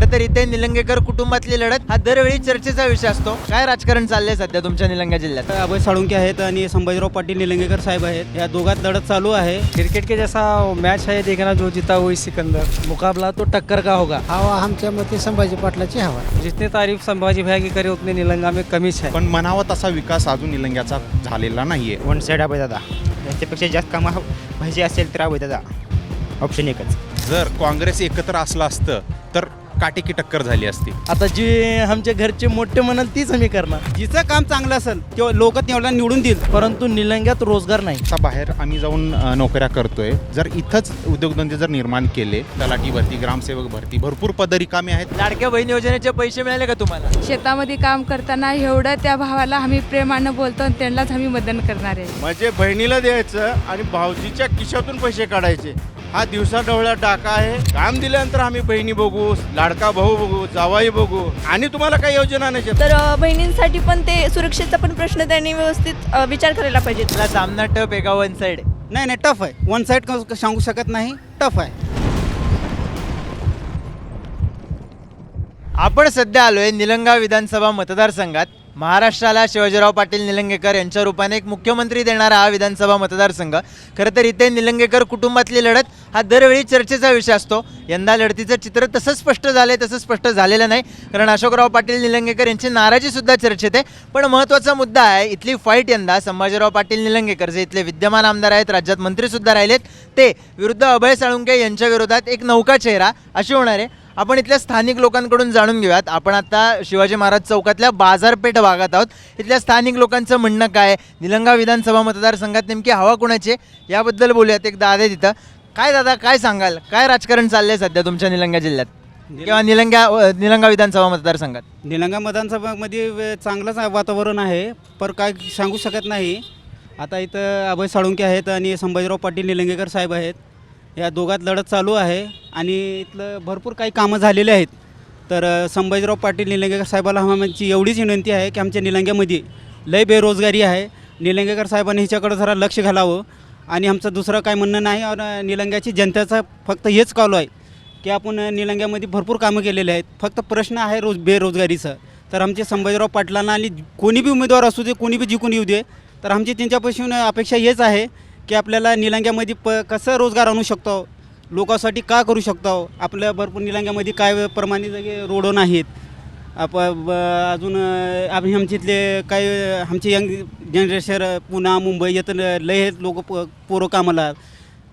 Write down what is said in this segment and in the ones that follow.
खरं तर इथे निलंगेकर कुटुंबातली लढत हा दरवेळी चर्चेचा विषय असतो. काय राजकारण चाललंय सध्या तुमच्या निलंगा जिल्ह्यात? अभय साळुंके आहेत आणि संभाजीराव पाटील निलंगेकर साहेब आहेत. या दोघात लढत चालू आहे. क्रिकेट के जैसा मैच है देखना जो जीता वही सिकंदर. मुकाबला तो टक्कर का होगा. हवा आमच्या मते संभाजी पाटलाची हवा. जितने तारीफ संभाजी भैया की करे उतने निलंगा में कमी है. पण म्हणावा तसा विकास अजून निलंग्याचा झालेला नाहीये. वन साईड अभय दादा. त्याच्यापेक्षा जास्त कामं पाहिजे असेल तर अभय दादा. ऑप्शन एकच. जर काँग्रेस एकत्र असलं असतं तर काटेकी टक्कर झाली असती. आता जे आमच्या घरचे मोठे म्हणाल तीच आम्ही करणार. जिचं काम चांगलं असेल तेव्हा लोक तेवढ्या निवडून देईल. परंतु निलंग्यात रोजगार नाही. आता बाहेर आम्ही जाऊन अ, नोकऱ्या करतोय. जर इथंच उद्योगधंदे जर निर्माण केले तलाठी भरती ग्रामसेवक भरती भरपूर पद रिकामे आहेत. लाडक्या बहीण योजनेचे पैसे मिळाले का तुम्हाला? शेतामध्ये काम करताना एवढं त्या भावाला आम्ही प्रेमानं बोलतो आणि त्यांनाच आम्ही मदत करणार आहे. म्हणजे बहिणीला द्यायचं आणि भाऊजीच्या खिशातून पैसे काढायचे. हा दिवसा डवळा डाका आहे. काम दिल्यानंतर आम्ही बहिणी बघू लाडका भाऊ बघू जावाई बघू. आणि तुम्हाला काही योजना नाही तर बहिणींसाठी पण ते सुरक्षेचा पण प्रश्न त्यांनी व्यवस्थित विचार करायला पाहिजे. तुला सामना टप एका वन साइड नाही नाही टफ आहे. वन साईड सांगू शकत नाही. टफ आहे. आपण सध्या आलोय निलंगा विधानसभा मतदारसंघात. महाराष्ट्राला शिवाजीराव पाटील निलंगेकर यांच्या रूपाने एक मुख्यमंत्री देणारा हा विधानसभा मतदारसंघ. खरं तर इथे निलंगेकर कुटुंबातली लढत हा दरवेळी चर्चेचा विषय असतो. यंदा लढतीचं चित्र तसं स्पष्ट झालंय तसं स्पष्ट झालेलं नाही. कारण अशोकराव पाटील निलंगेकर यांची नाराजी सुद्धा चर्चेत आहे. पण महत्त्वाचा मुद्दा आहे इथली फाईट यंदा संभाजीराव पाटील निलंगेकर. जे इथले विद्यमान आमदार आहेत राज्यात मंत्रीसुद्धा राहिलेत ते विरुद्ध अभय साळुंके यांच्या विरोधात एक नौका चेहरा अशी होणार आहे. आपण इथल्या स्थानिक लोकांकडून जाणून घेऊयात. आपण आता शिवाजी महाराज चौकातल्या बाजारपेठ भागात आहोत. इथल्या स्थानिक लोकांचं म्हणणं काय निलंगा विधानसभा मतदारसंघात नेमकी हवा कोणाची आहे? याबद्दल बोलूयात. एक दादा तिथं. काय दादा काय सांगाल? काय राजकारण चाललंय सध्या तुमच्या निलंगा जिल्ह्यात? किंवा निलंगा अ, निलंगा विधानसभा मतदारसंघात? निलंगा मतदानसभामध्ये वे- चांगलंच वातावरण आहे पर काय सांगू शकत नाही. आता इथं अभय साळुंके आहेत आणि संभाजीराव पाटील निलंगेकर साहेब आहेत. या दोघात लढत चालू आहे आणि इथलं भरपूर काही कामं झालेले आहेत. तर अ, संभाजीराव पाटील निलंगेकर साहेबाला आमची एवढीच विनंती आहे की आमच्या निलंग्यामध्ये लय बेरोजगारी आहे. निलंगेकर साहेबांनी ह्याच्याकडे जरा लक्ष घालावं. आणि आमचं दुसरं काय म्हणणं नाही आणि निलंग्याची जनतेचं फक्त हेच कॉल आहे की आपण निलंग्यामध्ये भरपूर कामं केलेले आहेत. फक्त प्रश्न आहे रोज बेरोजगारीचा. तर आमचे संभाजीराव पाटलांना आणि कोणी बी उमेदवार असू दे कोणी बी जिंकून येऊ दे तर आमची त्यांच्यापासून अपेक्षा हेच आहे की आपल्याला निलंग्यामध्ये प कसं रोजगार आणू शकतो? लोकांसाठी का करू शकतो? आपल्या भरपूर निलंग्यामध्ये काय प्रमाणे जागे रोडो नाहीत. आप अजून आम्ही आमच्या इथले काही आमचे यंग जनरेशन पुणा मुंबई येतं लय लोक प पोरं कामाला.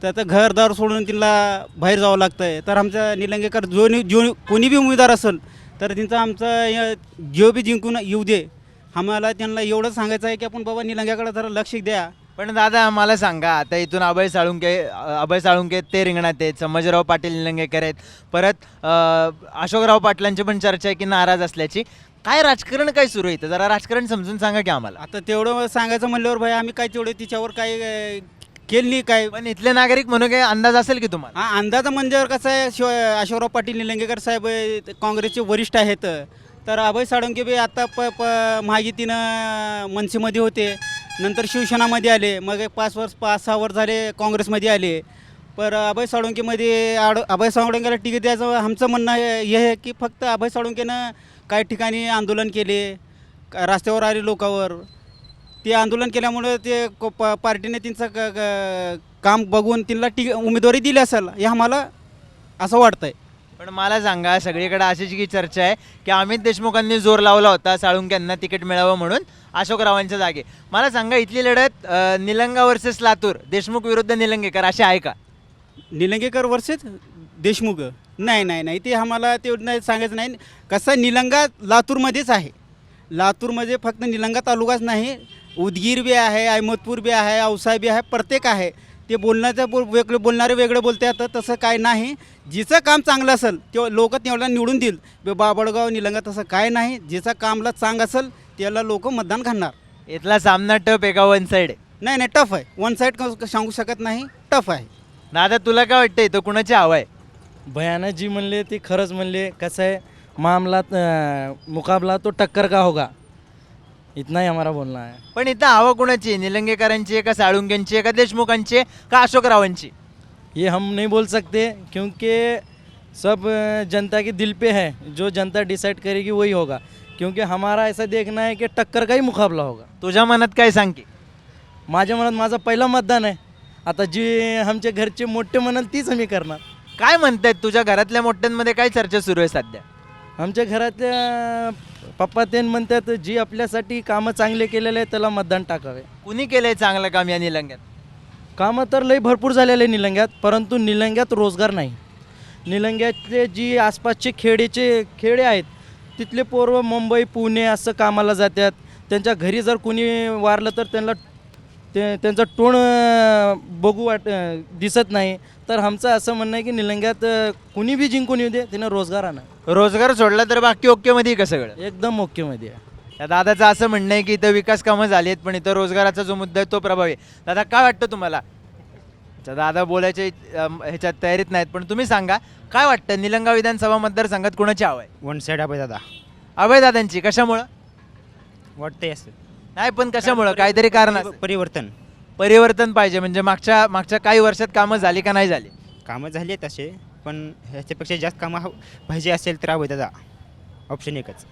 तर आता घरदार सोडून तिला बाहेर जावं लागतं आहे तर आमचा निलंगेकर जो जो कोणी बी उमेदवार असेल तर त्यांचा आमचा जो बी जिंकून येऊ दे. आम्हाला त्यांना एवढं सांगायचं आहे की आपण बाबा निलंग्याकडे जरा लक्ष द्या. पण दादा मला सांगा आता इथून अभय साळुंके अभय साळुंके ते रिंगणात आहेत संभाजीराव पाटील निलंगेकर आहेत परत अ, अशोकराव पाटलांची पण चर्चा आहे की नाराज असल्याची. काय राजकारण काय सुरू आहे इथं? जरा राजकारण समजून सांगा की आम्हाला. आता तेवढं सांगायचं म्हणल्यावर भाई आम्ही काय तेवढं तिच्यावर काय अ, केलं नाही काय? पण इथले नागरिक म्हणून काही अंदाज असेल की तुम्हाला? हा अंदाज म्हणजे कसं आहे शिव अशोकराव पाटील निलंगेकर साहेब अ, काँग्रेसचे वरिष्ठ आहेत. तर अभय साळुंके बी आता प प महायुतीनं मनसेमध्ये होते. नंतर शिवसेनामध्ये आले मग एक पाच वर्ष पाच सहा वर्ष झाले काँग्रेसमध्ये आले. पर अभय साळुंकेमध्ये आड अभय साळुंकेला तिकीट द्यायचं आमचं म्हणणं हे हे आहे की फक्त अभय साळुंकेनं काही ठिकाणी आंदोलन केले का- रस्त्यावर आले लोकांवर. ते आंदोलन केल्यामुळे ते को- प- पार्टीने त्यांचं क- काम बघून त्यांना टी उमेदवारी दिली असेल हे आम्हाला असं वाटतं आहे पण मला सांगा सगळीकडे अशीच की चर्चा आहे की अमित देशमुखांनी जोर लावला होता साळुंक्यांना तिकीट मिळावं म्हणून अशोकरावांच्या जागे. मला सांगा इथली लढत अ, निलंगा वर्सेस लातूर देशमुख विरुद्ध निलंगेकर अशी आहे का? निलंगेकर वर्सेस देशमुख? नाही नाही नाही ते आम्हाला ते नाही सांगायचं नाही. कसं निलंगा लातूरमध्येच आहे. लातूरमध्ये फक्त निलंगा तालुकाच नाही उदगीर बी आहे अहमदपूर बी आहे औसा बी आहे प्रत्येक आहे. ते बोलण्याचं बोल वेगळं बोलणारे वेगळं बोलतात तसं काय नाही. जिचं काम चांगलं असेल ते लोक तेवढ्या निवडून देईल. बे बाबळगाव निलंगा तसं काय नाही. जिचं कामला चांग असेल त्याला लोक मतदान घालणार. इथला सामना टप एका वन साइड आहे? नाही नाही टफ आहे. वन साईड सांगू शकत नाही. टफ आहे. दादा तुला काय वाटतं इथं कुणाची हवा आहे? भयानक जी म्हणले ते खरंच म्हणले कसं आहे मामला मुकाबला तो टक्कर का होगा? इतना ही हमारा बोलना है। पण इथं हवा कुणाची? आहे? निलंगेकरांची आहे का साळुंक्यांची आहे का देशमुखांची आहे का अशोकरावांची? ये हम नहीं बोल सकते क्योंकि सब अ, जनता के दिल पे है। जो जनता डिसाइड करेगी वही होगा। क्योंकि हमारा ऐसा देखना है कि टक्कर का ही मुकाबला होगा। तुझ्या मनात काय सांग की? माझ्या मनात माझं पहिलं मतदान आहे। आता जी आमच्या घरचे मोठे म्हणाल तीच आम्ही करणार. काय म्हणतायत? तुझ्या घरातल्या मोठ्यांमध्ये काय चर्चा सुरू आहे सध्या? आमच्या घरातल्या पप्पा ते म्हणतात जी आपल्यासाठी कामं चांगले केलेले आहे त्याला मतदान टाकावे. कुणी केलंय चांगलं काम या निलंग्यात? कामं तर लई भरपूर झालेले आहे निलंग्यात परंतु निलंग्यात रोजगार नाही. निलंग्यातले जी आसपासचे खेडेचे खेडे आहेत तिथले पोरं मुंबई पुणे असं कामाला जातात. त्यांच्या घरी जर कोणी वारलं तर त्यांना ते त्यांचं टोण बघू वाट दिसत नाही. तर आमचं असं म्हणणं आहे की निलंग्यात कुणी बी जिंकून येऊ दे त्यानं रोजगार आणा रोजगार सोडला तर बाकी ओके मध्ये का सगळं? एकदम ओकेमध्ये आहे. त्या दादाचं असं म्हणणं आहे की इथं विकास कामं झाली आहेत पण इथं रोजगाराचा जो मुद्दा आहे तो प्रभावी आहे. दादा काय वाटतं तुम्हाला? अच्छा, दादा बोलायच्या अं, ह्याच्यात तयारीत नाहीत पण तुम्ही सांगा काय वाटतं? निलंगा विधानसभा मतदारसंघात कोणाची हवं आहे? वन साईड अभय दादा अभय दादांची कशामुळं वाटतंय असं नाही पण कशामुळं? काहीतरी कारण असेल. परिवर्तन. परिवर्तन पाहिजे. म्हणजे मागच्या मागच्या काही वर्षात कामं झाली का नाही झाली? कामं झाली आहेत तसे पण ह्याच्यापेक्षा जास्त कामं हव- पाहिजे असेल तर अभय दादा. ऑप्शन एकच.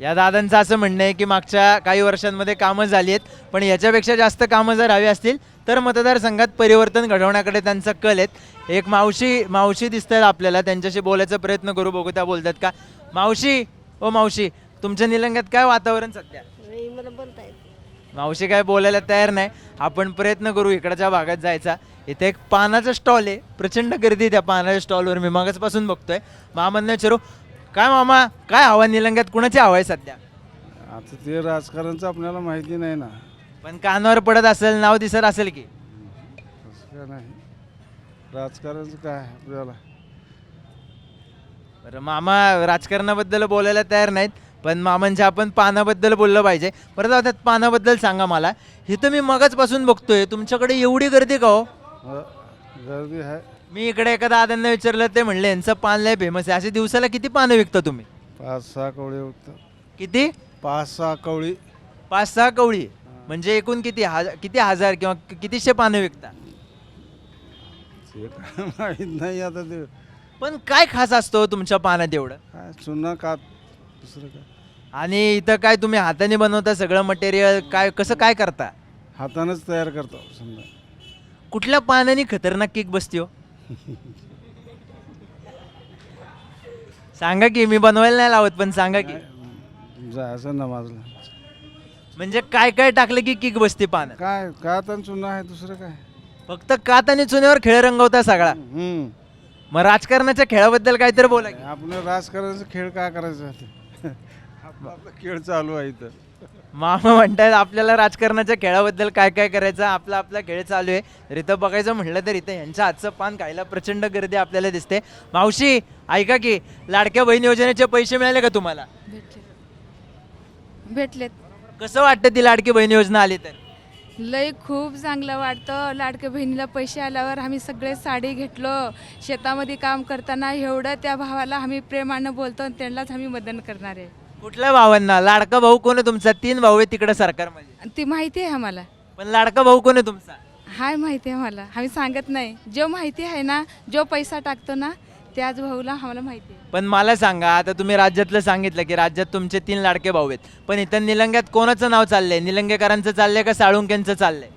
या दादांचं असं म्हणणं आहे की मागच्या काही वर्षांमध्ये कामं झाली आहेत पण याच्यापेक्षा जास्त कामं जर हवी असतील तर मतदारसंघात परिवर्तन घडवण्याकडे त्यांचा कल आहेत. एक मावशी मावशी दिसत आहेत आपल्याला. त्यांच्याशी बोलायचा प्रयत्न करू बघू त्या बोलतात का? मावशी ओ मावशी तुमच्या निलंग्यात काय वातावरण सध्या? मावशी काय बोलायला तयार नाही. आपण प्रयत्न करू इकडच्या भागात जायचा. इथे एक पानाचा स्टॉल आहे. प्रचंड गर्दी त्या पानाच्या स्टॉलवर मी मागचपासून बघतोय. मामांना विचारू काय मामा? काय हवा निलंग्यात? कुणाची हवा आहे सध्या? आता ते राजकारणचं आपल्याला माहिती नाही ना. पण कानावर पडत असेल नाव दिसत असेल की. काय नाही. राजकारणचं काय आपल्याला? बरं मामा राजकारणाबद्दल बोलायला तयार नाहीत. पण मामांच्या आपण पानाबद्दल बोललं पाहिजे. परत आता पानाबद्दल सांगा मला. इथं मी मगचपासून बघतोय. तुमच्याकडे एवढी गर्दी का हो? गर्दी आहे. मी इकडे एका दादांना विचारलं ते म्हणले यांचं पान लय फेमस आहे. असे दिवसाला किती पानं विकता तुम्ही? पाच सहा कवळी होतं किती? पाच सहा कवळी पाच सहा कवळी म्हणजे एकूण किती हजार किती हजार किंवा कि- कितीशे पानं विकता? ते काय माहीत नाही आता ते. पण काय खास असतो तुमच्या पानात एवढं? काय चुना दुसरं काय? आणि इथं काय तुम्ही हाताने बनवता सगळं मटेरियल काय कसं काय करता? हातानंच तयार करतो समजा. कुठल्या पानाने खतरनाक किक बसते हो? सांगा की मी बनवायला नाही लावत पण सांगा की. जायचं नमाजला म्हणजे काय काय टाकलं की किक बसते पानं काय का तर चुना आहे दुसरं काय? फक्त कात आणि चुन्यावर खेळ रंगवता सगळा. हम्म. मग राजकारणाच्या खेळाबद्दल काहीतरी बोला की. आपण राजकारणाचा खेळ काय करायचा आपला आपला खेळ चालू आहे इथं. मामा म्हणतायत आपल्याला राजकारणाच्या खेळाबद्दल काय काय करायचं? आपला आपला खेळ चालू आहे. तर इथं बघायचं म्हटलं तर इथं यांच्या हातचं पान खायला प्रचंड गर्दी आपल्याला दिसते. मावशी ऐका की लाडक्या बहीण योजनेचे पैसे मिळाले का तुम्हाला? भेटले. भेटलेत. कसं वाटतं ती लाडकी बहीण योजना आली तर? लय खूप चांगलं वाटतं. लाडक्या बहिणीला पैसे आल्यावर आम्ही सगळे साडी घेतलो. शेतामध्ये काम करताना एवढं त्या भावाला आम्ही प्रेमानं बोलतो आणि त्यांनाच आम्ही मदत करणार आहे. कुठल्या भावांना? लाडका भाऊ कोण आहे तुमचा? तीन भाऊ आहे तिकडे सरकारमध्ये. आणि ती माहिती आहे आम्हाला. पण लाडका भाऊ कोण आहे तुमचा? हाय माहिती आहे आम्हाला. आम्ही सांगत नाही. जो माहिती आहे ना जो पैसा टाकतो ना त्याच भाऊला आम्हाला माहिती आहे. पण मला सांगा आता तुम्ही राज्यातलं सांगितलं की राज्यात तुमचे तीन लाडके भाऊ आहेत. पण इथं निलंग्यात कोणाचं नाव चाललंय? निलंगेकरांचं चाललंय का साळुंक्यांचं चाललंय?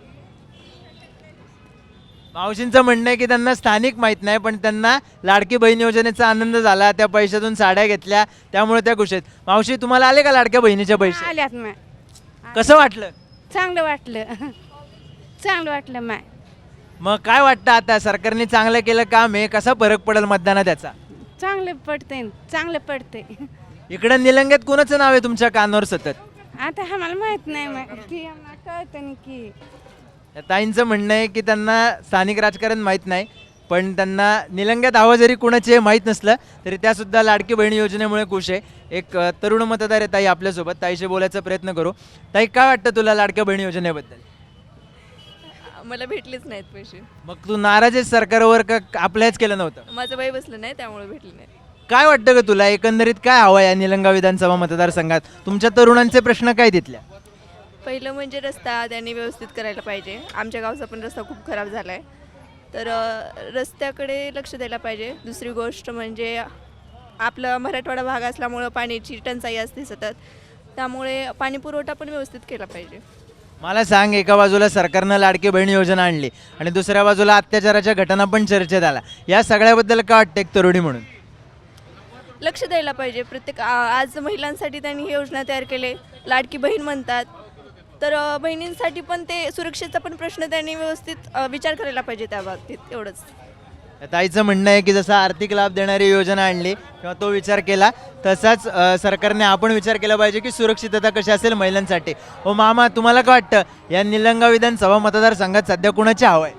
मावशींचं म्हणणं आहे की त्यांना स्थानिक माहीत नाही पण त्यांना लाडकी बहीण योजनेचा आनंद झाला त्या पैशातून साड्या घेतल्या त्यामुळे त्या खुश आहेत. मावशी तुम्हाला आले का लाडक्या बहिणीचे पैसे? आल्यात माय कसं वाटलं? चांगलं वाटलं. चांगलं वाटलं माय मग काय वाटतं आता? सरकारने चांगलं केलं काम आहे कसा फरक पडेल मतदानात त्याचा चांगलं पडते चांगलं पडते. इकडं निलंग्यात कोणाचं नाव आहे तुमच्या कानावर सतत? आता आम्हाला माहीत नाही की आम्हाला कळतं नाही की. या ताईंचं म्हणणं आहे की त्यांना स्थानिक राजकारण माहीत नाही पण त्यांना निलंग्यात हवं जरी कुणाचे माहीत नसलं तरी त्यासुद्धा लाडकी बहीण योजनेमुळे खुश आहे. एक अ, तरुण मतदार आहे ताई आपल्यासोबत. ताईशी बोलायचा प्रयत्न करू. ताई काय वाटतं तुला लाडक्या बहीण योजनेबद्दल? मला भेटलेच नाहीत पैसे. मग तू नाराज आहेस सरकारवर का अप्लायच केलं नव्हतं? माझं वय बसलं नाही त्यामुळे भेटले नाही. काय वाटतं का तुला? एकंदरीत काय हवं या निलंगा विधानसभा मतदारसंघात? तुमच्या तरुणांचे प्रश्न काय तिथल्या? पहिलं म्हणजे रस्ता त्यांनी व्यवस्थित करायला पाहिजे. आमच्या गावचा पण रस्ता खूप खराब झाला आहे तर अ, रस्त्याकडे लक्ष द्यायला पाहिजे. दुसरी गोष्ट म्हणजे आपला मराठवाडा भाग असल्यामुळं पाण्याची टंचाई असते सतत. त्यामुळे पाणी पुरवठा पण व्यवस्थित केला पाहिजे. मला सांग एका बाजूला सरकारनं लाडकी बहीण योजना आणली आणि दुसऱ्या बाजूला अत्याचाराच्या घटना पण चर्चेत आल्या. या सगळ्याबद्दल काय वाटतं एक तरुणी म्हणून? लक्ष द्यायला पाहिजे. प्रत्येक आ- आज महिलांसाठी त्यांनी ही योजना तयार केली. लाडकी बहीण म्हणतात. तर अ, बहिणींसाठी पण ते सुरक्षेचा पण प्रश्न त्यांनी व्यवस्थित अ, विचार करायला पाहिजे त्या बाबतीत. एवढंच. ताईचं म्हणणं आहे की जसं आर्थिक लाभ देणारी योजना आणली किंवा तो विचार केला तसाच अ, सरकारने आपण विचार केला पाहिजे की सुरक्षितता कशी असेल महिलांसाठी. हो मामा तुम्हाला काय वाटतं? या निलंगा विधानसभा मतदारसंघात सध्या कुणाची हवं आहे?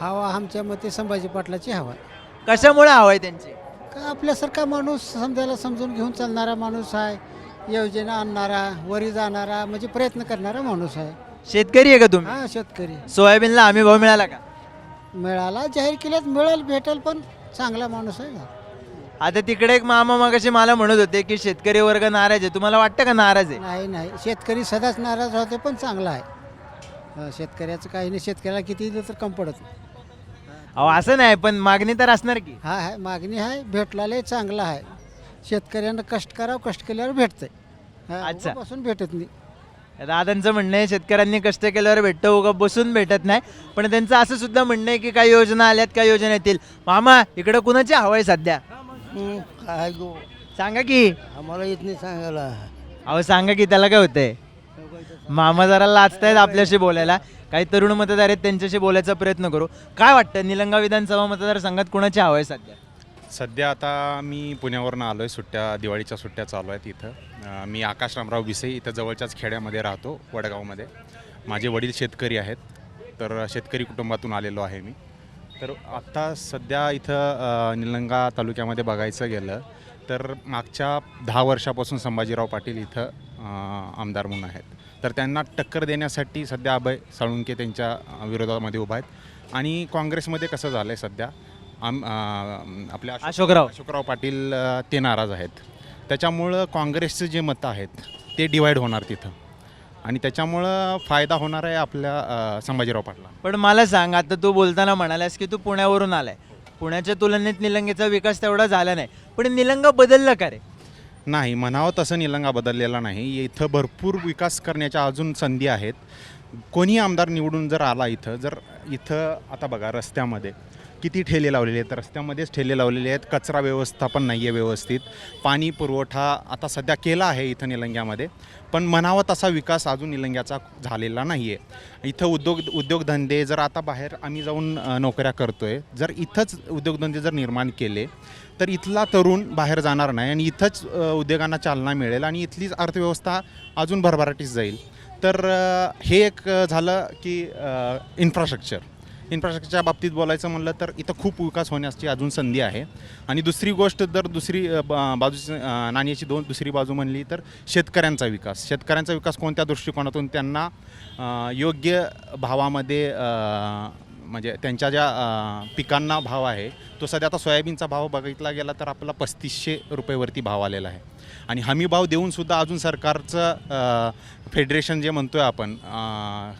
हवा आमच्या मते संभाजी पाटलाची हवा. आहे. कशामुळे हवं आहे त्यांची? का आपल्यासारखा माणूस समजायला समजून घेऊन चालणारा माणूस आहे योजना आणणारा वरी जाणारा म्हणजे प्रयत्न करणारा माणूस आहे. शेतकरी आहे का तुम्ही? हा शेतकरी. सोयाबीनला हमी भाव मिळाला का? मिळाला जाहीर केल्यात मिळेल भेटेल पण चांगला माणूस आहे ना आता तिकडे एक मामा मगाशी मला म्हणत होते की शेतकरी वर्ग नाराज आहे. तुम्हाला वाटतं का नाराज आहे? नाही नाही. शेतकरी सदाच नाराज होते पण चांगला आहे. हा, शेतकऱ्याचं काही नाही. शेतकऱ्याला किती दिलं तर कम पडत नाही. अहो असं नाही पण मागणी तर असणार की. हा आहे मागणी आहे भेटलाले चांगला आहे. शेतकऱ्यांना कष्ट करावं कष्ट केल्यावर भेटतंय. हा, अच्छा. उगापासून भेटत नाही. दादांचं म्हणणं आहे शेतकऱ्यांनी कष्ट केल्यावर भेटतं उगा बसून भेटत नाही. पण त्यांचं असं सुद्धा म्हणणं आहे की काही योजना आल्यात काही योजना येतील. मामा इकडं कुणाची हवं आहे सध्या? काय गो? सांगा की. आम्हाला येत नाही सांगायला. अहो सांगा की त्याला काय होतंय? मामा जरा लाजतायत आपल्याशी बोलायला. काही तरुण मतदार आहेत त्यांच्याशी बोलायचा प्रयत्न करू. काय वाटतं निलंगा विधानसभा मतदारसंघात कुणाची हवं आहे सध्या? सध्या आता मी पुण्यावरून आलो आहे सुट्ट्या दिवाळीच्या सुट्ट्या चालू आहेत इथं. मी आकाश रामराव विसई इथं जवळच्याच खेड्यामध्ये राहतो वडगावमध्ये. माझे वडील शेतकरी आहेत तर शेतकरी कुटुंबातून आलेलो आहे मी. तर आत्ता सध्या इथं निलंगा तालुक्यामध्ये बघायचं गेलं तर मागच्या दहा वर्षापासून संभाजीराव पाटील इथं आमदार म्हणून आहेत. तर त्यांना टक्कर देण्यासाठी सध्या अभय साळुंके त्यांच्या विरोधामध्ये उभा आहेत. आणि काँग्रेसमध्ये कसं झालं आहे सध्या आम आपल्या अशोकराव. अशोकराव पाटील ते नाराज आहेत. त्याच्यामुळं काँग्रेसचे जे मतं आहेत ते डिवाईड होणार तिथं. आणि त्याच्यामुळं फायदा होणार आहे आपल्या संभाजीराव पाटला पण मला सांग आता तू बोलताना म्हणालास की तू पुण्यावरून आलाय. पुण्याच्या तुलनेत निलंगेचा विकास तेवढा झाला नाही. पण निलंगा बदललं का रे? नाही म्हणावं तसं निलंगा बदललेला नाही. इथं भरपूर विकास करण्याच्या अजून संधी आहेत. कोणी आमदार निवडून जर आला इथं जर इथं आता बघा रस्त्यामध्ये किती ठेले लावलेले आहेत? रस्त्यामध्येच ठेले लावलेले आहेत. कचरा व्यवस्थापन नाही आहे व्यवस्थित. पाणी पुरवठा आता सध्या केला आहे इथं निलंग्यामध्ये. पण म्हणावा तसा विकास अजून निलंग्याचा झालेला नाही आहे इथं उद्योग उद्योगधंदे जर आता बाहेर आम्ही जाऊन नोकऱ्या करतो आहे जर इथंच उद्योगधंदे जर निर्माण केले तर इथला तरुण बाहेर जाणार नाही आणि इथंच उद्योगांना चालना मिळेल आणि इथलीच अर्थव्यवस्था अजून भरभराटीस जाईल. तर हे एक झालं की इन्फ्रास्ट्रक्चर इन्फ्रास्ट्रक्चरच्या बाबतीत बोलायचं म्हणलं तर इथं खूप विकास होण्याची अजून संधी आहे. आणि दुसरी गोष्ट जर दुसरी ब- बाजूची नाण्याची दोन दुसरी बाजू म्हणली तर शेतकऱ्यांचा विकास. शेतकऱ्यांचा विकास कोणत्या दृष्टिकोनातून त्यांना योग्य भावामध्ये म्हणजे त्यांच्या ज्या पिकांना भाव आहे तो सध्या आता सोयाबीनचा भाव बघितला गेला तर आपला पस्तीसशे रुपयेवरती भाव आलेला आहे. आणि हमी भाव देऊनसुद्धा अजून सरकारचं फेडरेशन जे म्हणतो आहे आपण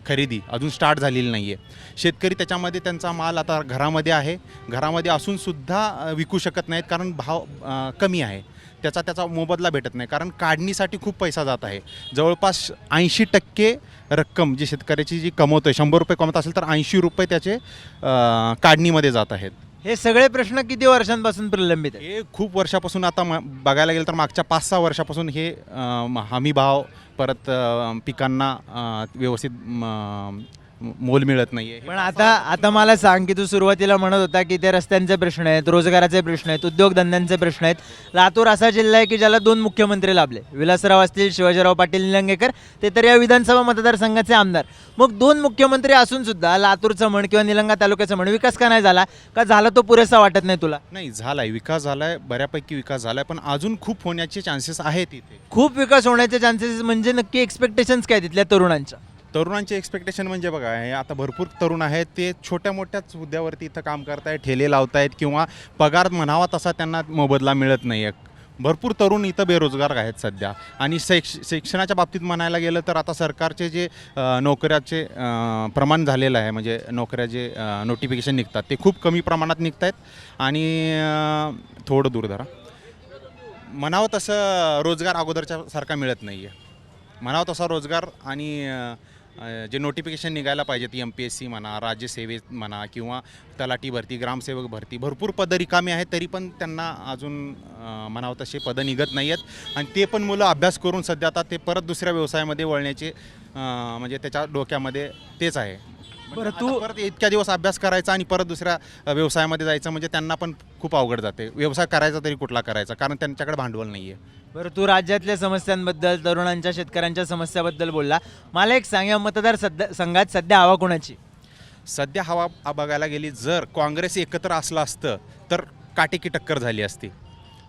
खरेदी अजून स्टार्ट झालेली नाही आहे शेतकरी त्याच्यामध्ये त्यांचा माल आता घरामध्ये आहे. घरामध्ये असूनसुद्धा विकू शकत नाहीत कारण भाव कमी आहे. त्याचा त्याचा मोबदला भेटत नाही. कारण काढणीसाठी खूप पैसा जात आहे. जवळपास ऐंशी टक्के रक्कम जी शेतकऱ्याची जी कमवतो आहे शंभर रुपये कमवत असेल तर ऐंशी रुपये त्याचे काढणीमध्ये जात आहेत. हे सगळे प्रश्न किती वर्षांपासून प्रलंबित आहेत? हे खूप वर्षापासून आता म बघायला गेलं तर मागच्या पाच सहा वर्षापासून हे अ, म- हमी भाव परत अ, पिकांना अ, व्यवस्थित म- मोल मिळत नाही पण आता आता मला सांग की तू सुरुवातीला म्हणत होता की ते रस्त्यांचे प्रश्न आहेत रोजगाराचे प्रश्न आहेत उद्योगधंद्यांचे प्रश्न आहेत. लातूर असा जिल्हा आहे की ज्याला दोन मुख्यमंत्री लाभले. विलासराव असतील शिवाजीराव पाटील निलंगेकर ते तर या विधानसभा मतदारसंघाचे आमदार. मग दोन मुख्यमंत्री असून सुद्धा लातूरचं म्हण किंवा निलंगा तालुक्याचं म्हण विकास का नाही झाला? का झाला तो पुरेसा वाटत नाही तुला? नाही झालाय. विकास झालाय बऱ्यापैकी विकास झालाय पण अजून खूप होण्याचे चान्सेस आहेत इथे. खूप विकास होण्याचे चान्सेस म्हणजे नक्की एक्सपेक्टेशन्स काय तिथल्या तरुणांच्या? तरुणांचे एक्सपेक्टेशन म्हणजे बघा हे आता भरपूर तरुण आहेत ते छोट्या मोठ्याच हुद्द्यावरती इथं काम करतायत ठेले लावतायत किंवा पगार म्हणावा तसा त्यांना मोबदला मिळत नाही आहे भरपूर तरुण इथं बेरोजगार आहेत सध्या. आणि शैक्ष शिक्षणाच्या बाबतीत म्हणायला गेलं तर आता सरकारचे जे नोकऱ्याचे प्रमाण झालेलं आहे म्हणजे नोकऱ्या जे नोटिफिकेशन निघतात ते खूप कमी प्रमाणात निघत आहेत आणि थोडं दूर धरा. म्हणावं तसं रोजगार अगोदरच्या सारखा मिळत नाही आहे म्हणावं तसा रोजगार आणि जे नोटिफिकेशन निघायला पाहिजेत एम पी एस सी म्हणा राज्यसेवेत म्हणा किंवा तलाठी भरती ग्रामसेवक भरती भरपूर पदं रिकामी आहेत तरी पण त्यांना अजून म्हणावं तसे पदं निघत नाही आहेत आणि ते पण मुलं अभ्यास करून सध्या आता ते परत दुसऱ्या व्यवसायामध्ये वळण्याचे म्हणजे त्याच्या डोक्यामध्ये तेच आहे. बरं, बरं तू- परत इतक्या दिवस अभ्यास करायचा आणि परत दुसऱ्या व्यवसायामध्ये जायचं म्हणजे त्यांना पण खूप अवघड जाते. व्यवसाय करायचा तरी कुठला करायचा? कारण त्यांच्याकडे भांडवल नाही आहे बरं तू राज्यातल्या समस्यांबद्दल तरुणांच्या शेतकऱ्यांच्या समस्याबद्दल बोलला. मला एक सांग या मतदार सध्या संघात सध्या हवा कोणाची? सध्या हवा बघायला गेली जर काँग्रेस एकत्र असलं असतं तर काटेकी टक्कर झाली असती.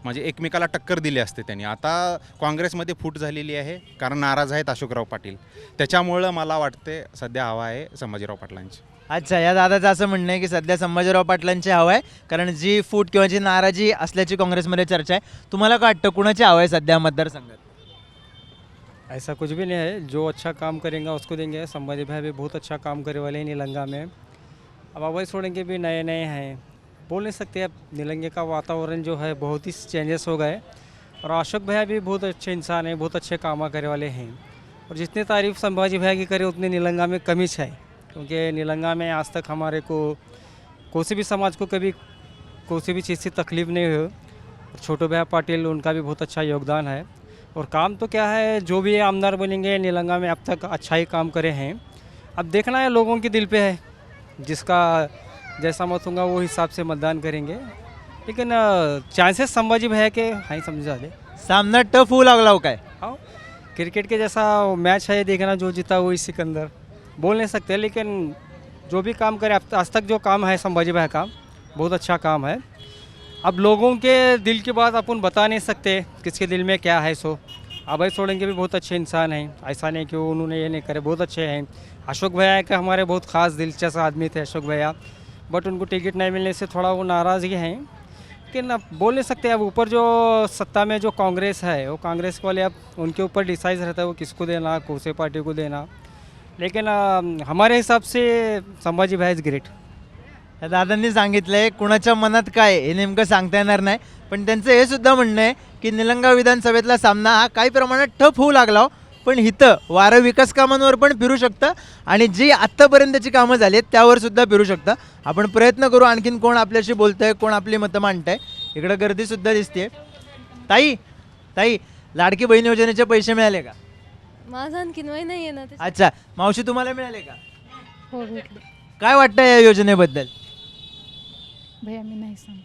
म्हणजे एकमेकाला टक्कर दिली असते त्यांनी. आता काँग्रेसमध्ये फूट झालेली आहे कारण नाराज आहेत अशोकराव पाटील. त्याच्यामुळं मला वाटते सध्या हवा आहे संभाजीराव पाटलांची. अच्छा या दादाचं असं म्हणणं आहे की सध्या संभाजीराव पाटलांची हवा आहे कारण जी फूट किंवा जी नाराजी असल्याची काँग्रेसमध्ये चर्चा आहे. तुम्हाला काय वाटतं कुणाची हवा आहे सध्या मतदारसंघात? ऐसा कुछ भी नहीं है. जो अच्छा काम करेंगे उसको देंगे. संभाजी भाई भी बहुत अच्छा काम करे वाले हैं नीलंगा में. अब अवैध छोड़ेंगे भी नए नए हैं. बोल नहीं सकते, अब निलंगे का वातावरण जो है बहुत ही चेंजेस हो गए। और अशोक भैया भी बहुत अच्छे इंसान हैं, बहुत अच्छे काम करे वाले हैं। और जितनी तारीफ़ संभाजी भैया की करे, उतनी नीलंगा में कमी है। क्योंकि निलंगा में आज तक हमारे को कोई भी समाज को कभी कोई भी चीज़ से तकलीफ़ नहीं हो छोटो भैया पाटिल, उनका भी बहुत अच्छा योगदान है। और काम तो क्या है, जो भी आमदार बनेंगे निलंगा में अब तक अच्छा ही काम करे हैं। अब देखना है, लोगों के दिल पे है, जिसका जैसा मत होगा वो हिसाब से मतदान करेंगे। लेकिन चांसेस संभाजी भैया के हाँ समझा दे। सामना टफ होऊ लागला हो काय? हाँ क्रिकेट के जैसा मैच है देखना जो जीता वही सिकंदर बोल नहीं सकते लेकिन जो भी काम करे आज तक जो काम है संभाजी भाई काम बहुत अच्छा काम है। अब लोगों के दिल की बात अपन बता नहीं सकते किसके दिल में क्या है सो। अभय सोलन के भी बहुत अच्छे इंसान हैं ऐसा नहीं कि उन्होंने ये नहीं करे बहुत अच्छे हैं। अशोक भैया के हमारे बहुत ख़ास दिलचस्प आदमी थे अशोक भैया। बट उनको टिकट नहीं मिलने से थोड़ा वो नाराज़गी हैं लेकिन अब बोल नहीं सकते अब ऊपर जो सत्ता में जो कांग्रेस है वो कांग्रेस वाले अब उनके ऊपर डिसाइड रहता है वो किसको देना कौन से पार्टी को देना। लेकिन हमारे हिसाब से संभाजी भाई इज़ ग्रेट या दादांनी आहे कुणाच्या मनात काय आहे हे नेमकं सांगता येणार नाही पण त्यांचं हे सुद्धा म्हणणं आहे की निलंगा विधानसभेतला सामना हा काही प्रमाणात ठप होऊ लागला हो. पण इथं वारं विकास कामांवर पण फिरू शकतं. आणि जी आत्तापर्यंतची कामं झाली आहेत त्यावर सुद्धा फिरू शकतं. आपण प्रयत्न करू आणखीन कोण आपल्याशी बोलतंय कोण आपली मतं मांडतंय. इकडं गर्दीसुद्धा दिसते ताई ताई लाडकी बहीण योजनेचे पैसे मिळाले का? माझा आणखीन वय नाही आहे ना अच्छा मावशी तुम्हाला मिळाले का? हो भेटले. काय वाटतं या योजनेबद्दल? भैया मी नाही सांगू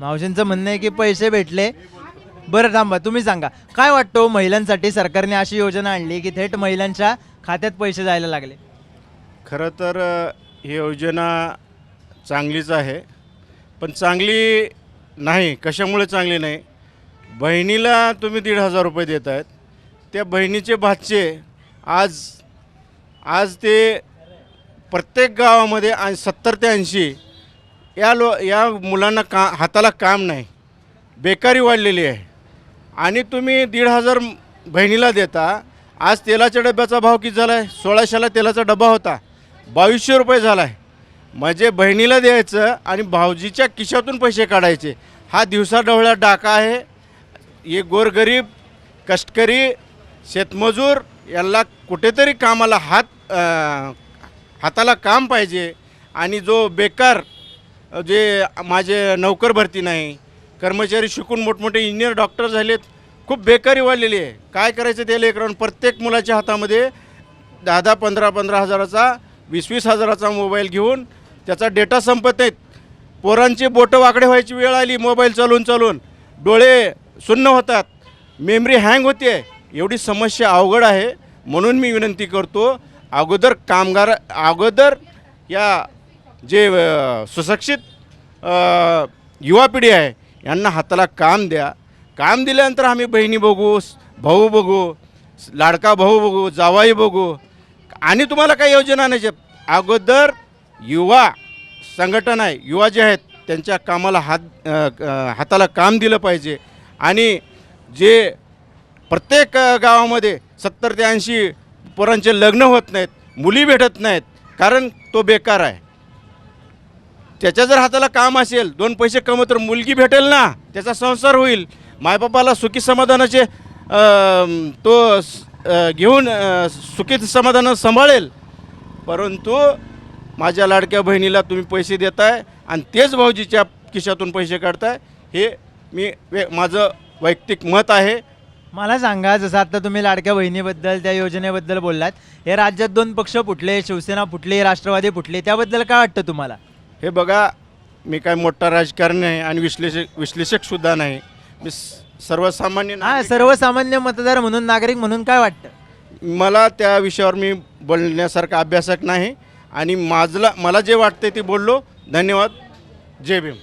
मावशींचं म्हणणं आहे की पैसे भेटले बरं थांबा तुम्ही सांगा. काय वाटतो हो, महिलांसाठी सरकारने अशी योजना आणली की थेट महिलांच्या खात्यात पैसे जायला लागले? खरं तर अ, ही योजना चांगलीच आहे. पण चांगली नाही. कशामुळे चांगली नाही? बहिणीला तुम्ही दीड हजार रुपये देत आहेत त्या बहिणीचे भाचे आज आज ते प्रत्येक गावामध्ये आ सत्तर ते ऐंशी या लो या मुलांना का हाताला काम नाही. बेकारी वाढलेली आहे. आणि तुम्ही दीड हजार बहिणीला देता. आज तेलाच्या डब्याचा भाव किती झाला आहे सोळाशेला तेलाचा डबा होता. बावीसशे रुपये झाला आहे म्हणजे बहिणीला द्यायचं आणि भाऊजीच्या खिशातून पैसे काढायचे. हा दिवसाढवळा डाका आहे. हे गोरगरीब कष्टकरी शेतमजूर यांना कुठेतरी कामाला हात हाताला काम पाहिजे. आणि जो बेकार जे माझे नोकर भरती नाही कर्मचारी शिकून मोठमोठे इंजिनियर डॉक्टर झालेत. खूप बेकारी वाढलेली आहे. काय करायचं ते लेकरांना प्रत्येक मुलाच्या हातामध्ये दहा दहा पंधरा पंधरा हजाराचा वीस वीस हजाराचा मोबाईल घेऊन त्याचा डेटा संपत नाहीत पोरांची बोटं वाकडे व्हायची वेळ आली मोबाईल चालवून चालवून डोळे सुन्न होतात. मेमरी हँग होते एवढी समस्या अवघड आहे. म्हणून मी विनंती करतो अगोदर कामगार अगोदर या जे सुशिक्षित युवा पिढी आहे यांना हाताला काम द्या. काम दिल्यानंतर आम्ही बहिणी बघू भाऊ बघू लाडका भाऊ बघू जावाई बघू. आणि तुम्हाला काही योजना नाही अगोदर युवा संघटना आहे युवा जे आहेत त्यांच्या कामाला हात हाताला काम दिलं पाहिजे. आणि जे प्रत्येक गावामध्ये सत्तर ते ऐंशी पोरांचे लग्न होत नाहीत मुली भेटत नाहीत कारण तो बेकार आहे. त्याच्या जर हाताला काम असेल दोन पैसे कमव तर मुलगी भेटेल ना त्याचा संसार होईल. मायबापाला सुखी समाधानाचे तो घेऊन सुखी समाधान सांभाळेल. परंतु माझ्या लाडक्या बहिणीला तुम्ही पैसे देताय आणि तेच भाऊजीच्या खिशातून पैसे काढताय हे मी वे माझं वैयक्तिक मत आहे. मला सांगा जसं आता तुम्ही लाडक्या बहिणीबद्दल त्या योजनेबद्दल बोललात हे राज्यात दोन पक्ष फुटले शिवसेना फुटली राष्ट्रवादी फुटले त्याबद्दल काय वाटतं तुम्हाला? हे बघा मी काय मोठा राजकारणी आहे आणि विश्लेषक विश्लेषकसुद्धा नाही. मी सर्वसामान्य हा सर्वसामान्य मतदार म्हणून नागरिक म्हणून काय वाटतं? मला त्या विषयावर मी बोलण्यासारखा अभ्यासक नाही आणि माझला मला जे वाटते ते बोललो. धन्यवाद. जय भीम.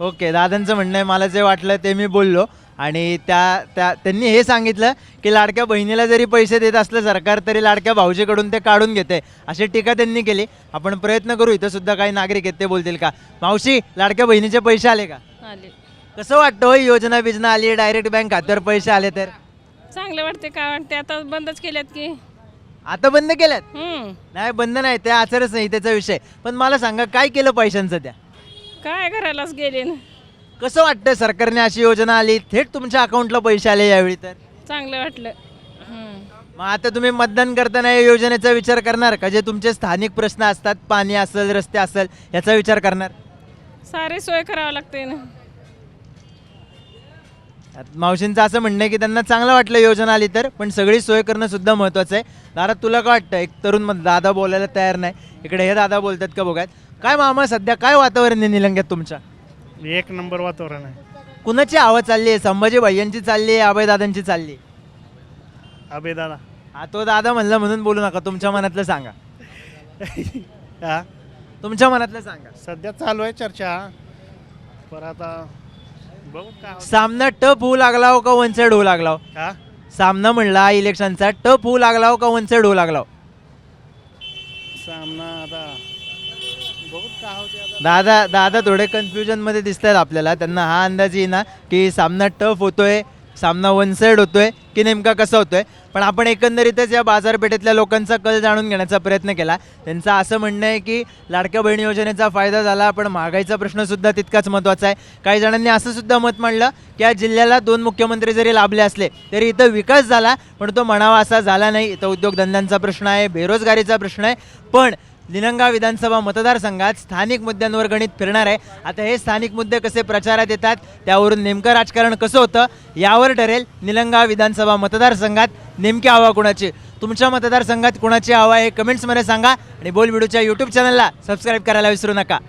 ओके दादांचं म्हणणं आहे मला जे वाटलं ते मी बोललो. आणि त्या त्या त्यांनी हे सांगितलं की लाडक्या बहिणीला जरी पैसे देत असलं सरकार तरी लाडक्या भाऊजीकडून ते काढून घेते. अशी टीका त्यांनी केली. आपण प्रयत्न करू इथं सुद्धा काही नागरिक आहेत ते बोलतील का? मावशी लाडक्या बहिणीचे पैसे आले का? आले. कसं वाटतं हो ही योजना बिजना आली डायरेक्ट बँक खात्यावर पैसे आले तर? चांगलं वाटते काय वाटते आता बंदच केल्यात की. आता बंद केल्यात? हम्म. नाही बंद नाही ते आचारच नाही त्याचा विषय. पण मला सांगा काय केलं पैशांचं त्या? काय घरालाच गेले ना. कसं वाटतं सरकारने अशी योजना आली? थेट तुमच्या अकाउंटला पैसे आले यावेळी तर? चांगलं वाटलं. हम्म. मग आता तुम्ही मतदान करताना या योजनेचा विचार करणार का? जे तुमचे स्थानिक प्रश्न असतात पाणी असेल रस्ते असेल याचा विचार करणार? सारी सोय करावं लागते ना. मावशींचं असं म्हणणं आहे की त्यांना चांगलं वाटलं योजना आली तर पण सगळी सोय करणं सुद्धा महत्त्वाचं आहे. दादा तुला काय वाटतं? एक तरुण मत दादा बोलायला तयार नाही. इकडे हे दादा बोलतात का बघात काय मामा सध्या काय वातावरण आहे निलंग्यात तुमच्या? एक नंबर वातावरण आहे. कुणाची आवाज चालली आहे? संभाजी भैयांची चालली आहे अभय दादांची चालली आहे? अभय दादा हा तो दादा म्हणलं म्हणून बोलू नका तुमच्या मनातलं सांगा. हा? तुमच्या मनातलं सांगा. सध्या चालू आहे चर्चा. पर आता बघू सामना टप होऊ लागला हो का वन साईड होऊ लागला हो? हा? सामना म्हणला इलेक्शनचा टप होऊ लागला हो का वन साईड होऊ लागला हो? सामना आता दादा दादा थोडे कन्फ्युजनमध्ये दिसत आहेत आपल्याला. त्यांना हा अंदाज येईना की सामना टफ होतोय सामना वन साईड होतोय की नेमका कसा होतोय. पण आपण एकंदरीतच या बाजारपेठेतल्या लोकांचा कल जाणून घेण्याचा प्रयत्न केला. त्यांचं असं म्हणणं आहे की लाडक्या बहीण योजनेचा फायदा झाला पण महागाईचा प्रश्नसुद्धा तितकाच महत्त्वाचा आहे. काही जणांनी असं सुद्धा मत मांडलं की या जिल्ह्याला दोन मुख्यमंत्री जरी लाभले असले तरी इथं विकास झाला पण तो म्हणावा असा झाला नाही. इथं उद्योगधंद्यांचा प्रश्न आहे बेरोजगारीचा प्रश्न आहे. पण निलंगा विधानसभा मतदारसंघात स्थानिक मुद्द्यांवर गणित फिरणार आहे. आता हे स्थानिक मुद्दे कसे प्रचारात येतात त्यावरून नेमकं राजकारण कसं होतं यावर ठरेल निलंगा विधानसभा मतदारसंघात नेमकी हवा कुणाची? तुमच्या मतदारसंघात कुणाची हवा आहे कमेंट्समध्ये सांगा आणि बोल व्हिडिओच्या यूट्यूब चॅनलला सबस्क्राईब करायला विसरू नका.